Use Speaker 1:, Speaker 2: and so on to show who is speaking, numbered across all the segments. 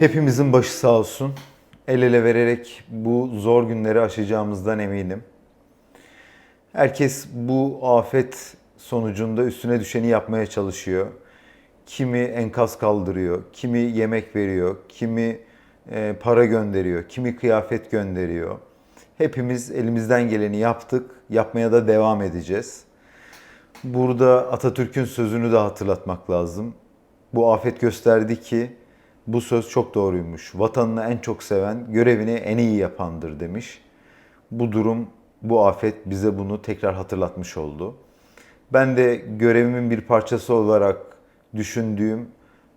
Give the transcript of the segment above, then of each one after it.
Speaker 1: Hepimizin başı sağ olsun. El ele vererek bu zor günleri aşacağımızdan eminim. Herkes bu afet sonucunda üstüne düşeni yapmaya çalışıyor. Kimi enkaz kaldırıyor, kimi yemek veriyor, kimi e, para gönderiyor, kimi kıyafet gönderiyor. Hepimiz elimizden geleni yaptık, yapmaya da devam edeceğiz. Burada Atatürk'ün sözünü de hatırlatmak lazım. Bu afet gösterdi ki bu söz çok doğruymuş. Vatanını en çok seven, görevini en iyi yapandır demiş. Bu durum, bu afet bize bunu tekrar hatırlatmış oldu. Ben de görevimin bir parçası olarak düşündüğüm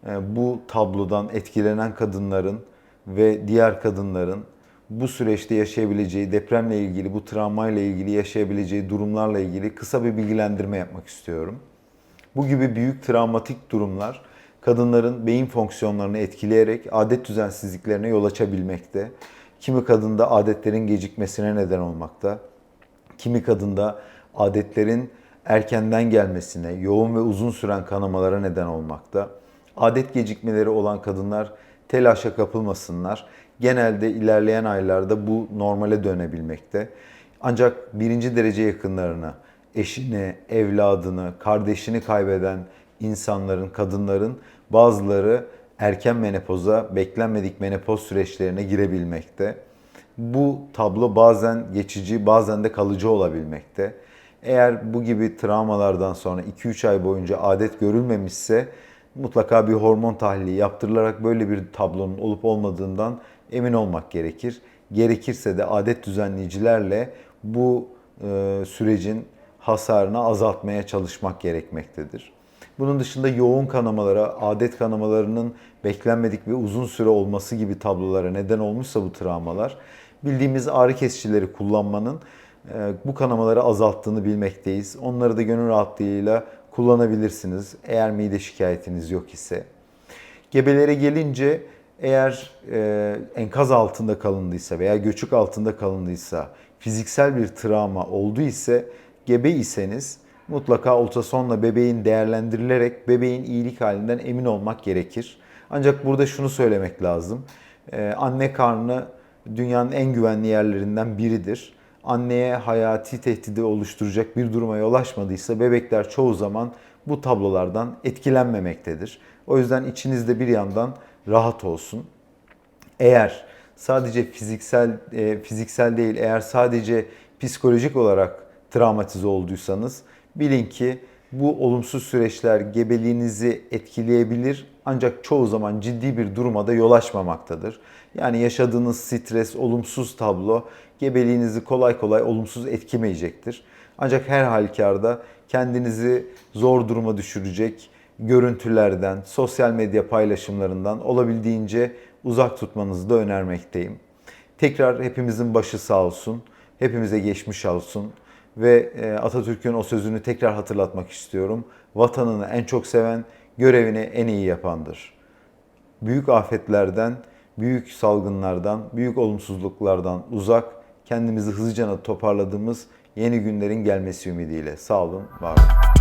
Speaker 1: e, bu tablodan etkilenen kadınların ve diğer kadınların bu süreçte yaşayabileceği, depremle ilgili, bu travmayla ilgili yaşayabileceği durumlarla ilgili kısa bir bilgilendirme yapmak istiyorum. Bu gibi büyük travmatik durumlar kadınların beyin fonksiyonlarını etkileyerek adet düzensizliklerine yol açabilmekte. Kimi kadında adetlerin gecikmesine neden olmakta. Kimi kadında adetlerin erkenden gelmesine, yoğun ve uzun süren kanamalara neden olmakta. Adet gecikmeleri olan kadınlar telaşa kapılmasınlar. Genelde ilerleyen aylarda bu normale dönebilmekte. Ancak birinci derece yakınlarına, eşini, evladını, kardeşini kaybeden insanların, kadınların bazıları erken menopoza, beklenmedik menopoz süreçlerine girebilmekte. Bu tablo bazen geçici, bazen de kalıcı olabilmekte. Eğer bu gibi travmalardan sonra 2-3 ay boyunca adet görülmemişse mutlaka bir hormon tahlili yaptırılarak böyle bir tablonun olup olmadığından emin olmak gerekir. Gerekirse de adet düzenleyicilerle bu e, sürecin hasarını azaltmaya çalışmak gerekmektedir. Bunun dışında yoğun kanamalara, adet kanamalarının beklenmedik ve uzun süre olması gibi tablolara neden olmuşsa bu travmalar, bildiğimiz ağrı kesicileri kullanmanın e, bu kanamaları azalttığını bilmekteyiz. Onları da gönül rahatlığıyla kullanabilirsiniz eğer mide şikayetiniz yok ise. Gebelere gelince eğer e, enkaz altında kalındıysa veya göçük altında kalındıysa, fiziksel bir travma oldu ise gebe iseniz mutlaka ultrasonla bebeğin değerlendirilerek bebeğin iyilik halinden emin olmak gerekir. Ancak burada şunu söylemek lazım. Ee, anne karnı dünyanın en güvenli yerlerinden biridir. Anneye hayati tehdidi oluşturacak bir duruma yol açmadıysa bebekler çoğu zaman bu tablolardan etkilenmemektedir. O yüzden içinizde bir yandan rahat olsun. Eğer sadece fiziksel e, fiziksel değil, eğer sadece psikolojik olarak travmatize olduysanız bilin ki bu olumsuz süreçler gebeliğinizi etkileyebilir ancak çoğu zaman ciddi bir duruma da yol açmamaktadır. Yani yaşadığınız stres, olumsuz tablo gebeliğinizi kolay kolay olumsuz etkilemeyecektir. Ancak her halükarda kendinizi zor duruma düşürecek görüntülerden, sosyal medya paylaşımlarından olabildiğince uzak tutmanızı da önermekteyim. Tekrar hepimizin başı sağ olsun, hepimize geçmiş olsun ve e, Atatürk'ün o sözünü tekrar hatırlatmak istiyorum. Vatanını en çok seven, görevini en iyi yapandır. Büyük afetlerden, büyük salgınlardan, büyük olumsuzluklardan uzak, kendimizi hızlıca toparladığımız yeni günlerin gelmesi ümidiyle. Sağ olun, var olun.